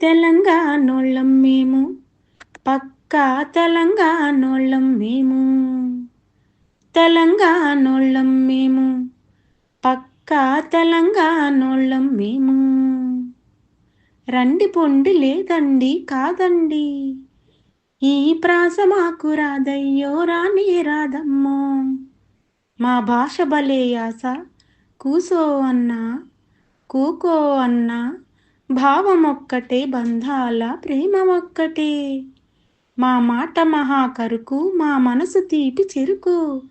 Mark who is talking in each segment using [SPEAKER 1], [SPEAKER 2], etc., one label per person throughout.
[SPEAKER 1] తెలంగాణోళ్ళం మేము. పక్కా తెలంగాణోళ్ళం మేము. తెలంగాణోళ్ళం మేము. పక్కా తెలంగాణోళ్ళం మేము. రండి పొండి లేదండి కాదండి. ఈ ప్రాస మాకు రాదయ్యో రాని రాదమ్మో. మా భాష భలే యాస. కూసో అన్నా కూకో అన్నా భావం ఒక్కటే బంధాల ప్రేమ ఒక్కటే మా మాట మహాకరుకు మా మనసు తీపి చెరుకు.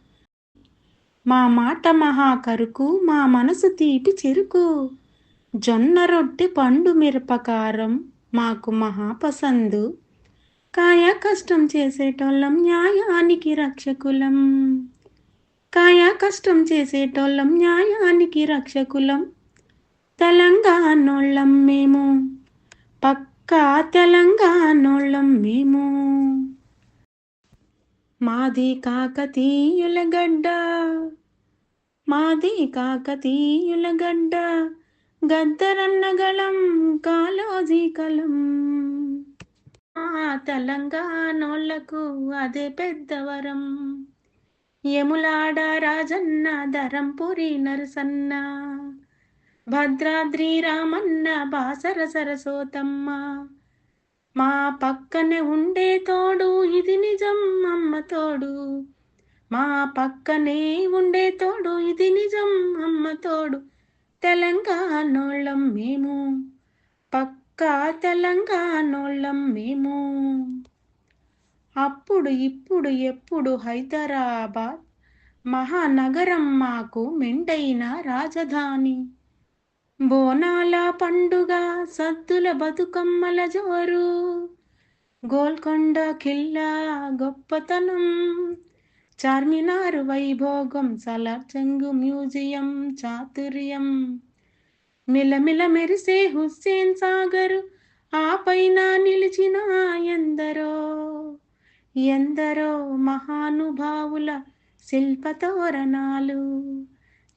[SPEAKER 1] మా మాట మహాకరుకు మా మనసు తీపి చెరుకు. జొన్న రొట్టె పండు మిరపకారం మాకు మహాపసందు. కాయ కష్టం చేసేటోళ్ళం న్యాయానికి రక్షకులం. కాయ కష్టం చేసేటోళ్ళం న్యాయానికి రక్షకులం. తెలంగాణోళ్ళం మేము. పక్కా తెలంగాణోళ్ళం మేము. మాది కాకతీయుల గడ్డ. మాది కాకతీయుల గడ్డ. గద్దరన్నగళం కాలోజీ కలం. మా తెలంగాణోళ్ళకు అదే పెద్దవరం యములాడ రాజన్న ధరంపురి నరసన్న. భద్రాద్రి రామన్న బాసర సరసోతమ్మ. మా పక్కనే ఉండే తోడు ఇది నిజం అమ్మ తోడు. మా పక్కనే ఉండే తోడు ఇది నిజం అమ్మ తోడు. తెలంగాణోళ్ళం మేము పక్కా తెలంగాణోళ్ళం మేము. అప్పుడు ఇప్పుడు ఎప్పుడు హైదరాబాద్ మహానగరం మాకు మెండైన రాజధాని. బోనాల పండుగ సద్దుల బతుకమ్మల జోరు గోల్కొండ కిల్లా గొప్పతనం చార్మినార్ వైభోగం సలార్జంగు మ్యూజియం చాతుర్యం. మిలమిల మెరిసే హుస్సేన్ సాగర్ ఆ పైన నిలిచిన ఎందరో ఎందరో మహానుభావుల శిల్పతోరణాలు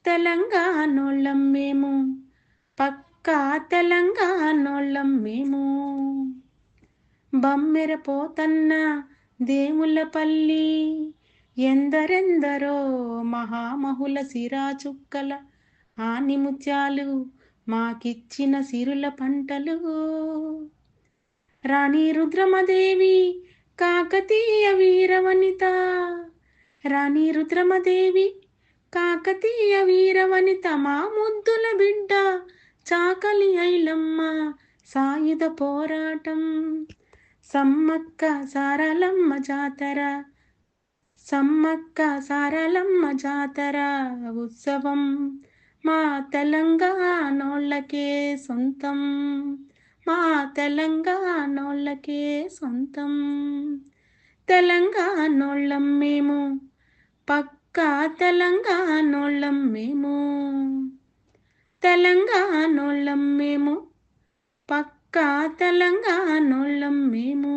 [SPEAKER 1] తెలంగాణోళ్ళం మేము పక్కా తెలంగాణోళ్ళం మేము. బమ్మెర పోతన్న దేవులపల్లి ఎందరెందరో మహామహుల సిరా చుక్కల ఆనిముత్యాలు మాకిచ్చిన సిరుల పంటలు. రాణి రుద్రమదేవి కాకతీయ వీరవనిత రాణి రుద్రమదేవి కాకతీయ వీరవనిత మా ముద్దుల బిడ్డ చాకలి ఐలమ్మ సాయుధ పోరాటం. సమ్మక్క సారలమ్మ జాతర సమ్మక్క సారలమ్మ జాతర ఉత్సవం. మా తెలంగాణోళ్ళకే సొంతం. మా తెలంగాణోళ్ళకే సొంతం. తెలంగాణోళ్ళం మేము పక్కా తెలంగాణోళ్ళం మేము. తెలంగాణోళ్ళం మేము పక్కా తెలంగాణోళ్ళం మేము.